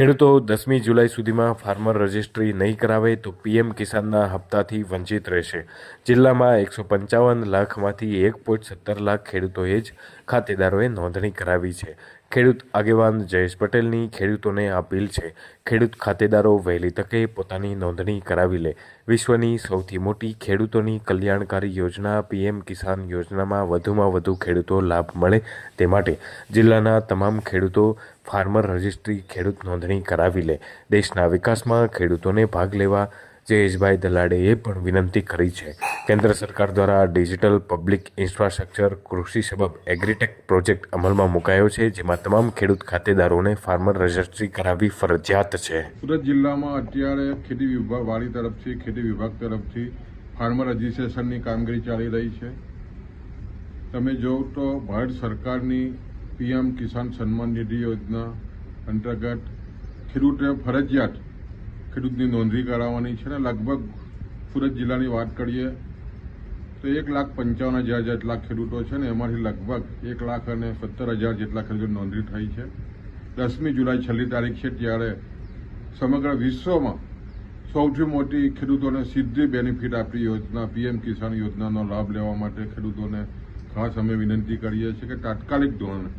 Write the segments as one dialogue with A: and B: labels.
A: ખેડૂતો દસમી જુલાઈ સુધીમાં ફાર્મર રજિસ્ટ્રી નહીં કરાવે તો પીએમ કિસાનના હપ્તાથી વંચિત રહેશે. જિલ્લામાં એકસો પંચાવન લાખમાંથી એક પોઈન્ટ સત્તર લાખ ખેડૂતોએ જ ખાતેદારોએ નોંધણી કરાવી છે. ખેડૂત આગેવાન જયેશ પટેલની ખેડૂતોને અપીલ છે. ખેડૂત ખાતેદારો વહેલી તકે પોતાની નોંધણી કરાવી લે. વિશ્વની સૌથી મોટી ખેડૂતોની કલ્યાણકારી યોજના પીએમ કિસાન યોજનામાં વધુમાં વધુ ખેડૂતો લાભ મળે તે માટે જિલ્લાના તમામ ખેડૂતો ફાર્મર રજિસ્ટ્રી ખેડૂત નોંધણી કરાવી લે. દેશના વિકાસમાં ખેડૂતોને ભાગ લેવા જયેશભાઈ દલાડેએ પણ વિનંતી કરી છે. કેન્દ્ર સરકાર દ્વારા ડિજિટલ પબ્લિક ઇન્ફ્રાસ્ટ્રક્ચર કૃષિ સબબ એગ્રીટેક પ્રોજેક્ટ અમલમાં મુકાયો છે, જેમાં તમામ ખેડૂત ખાતેદારોને ફાર્મર રજિસ્ટ્રી કરાવવી ફરજિયાત છે.
B: સુરત જિલ્લામાં અત્યારે ખેતી વિભાગ વાડી તરફથી, ખેતી વિભાગ તરફથી ફાર્મર રજિસ્ટ્રેશનની કામગીરી ચાલી રહી છે. તમે જોવ તો ભારત સરકારની પીએમ કિસાન સન્માન નિધિ યોજના અંતર્ગત ખેડૂતે ફરજિયાત ખેડૂતની નોંધણી કરાવવાની છે અને લગભગ સુરત જિલ્લાની વાત કરીએ તો એક લાખ પંચાવન હજાર જેટલા ખેડૂતો છે ને એમાંથી લગભગ એક લાખ અને સત્તર હજાર જેટલા ખેડૂતો નોંધણી થઈ છે. દસમી જુલાઈ છેલ્લી તારીખ છે ત્યારે સમગ્ર વિશ્વમાં સૌથી મોટી ખેડૂતોને સીધી બેનિફિટ આપતી યોજના, પીએમ કિસાન યોજનાનો લાભ લેવા માટે ખેડૂતોને ખાસ અમે વિનંતી કરીએ છીએ કે તાત્કાલિક ધોરણે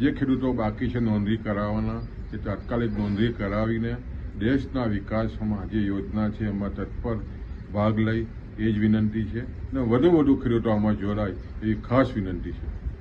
B: જે ખેડૂતો બાકી છે નોંધણી કરાવવાના, એ તાત્કાલિક નોંધણી કરાવીને દેશના વિકાસમાં જે યોજના છે એમાં તત્પર ભાગ લઈ એ જ વિનંતી છે. અને વધુ વધુ ખેડૂતો આમાં જોડાય એવી ખાસ વિનંતી છે.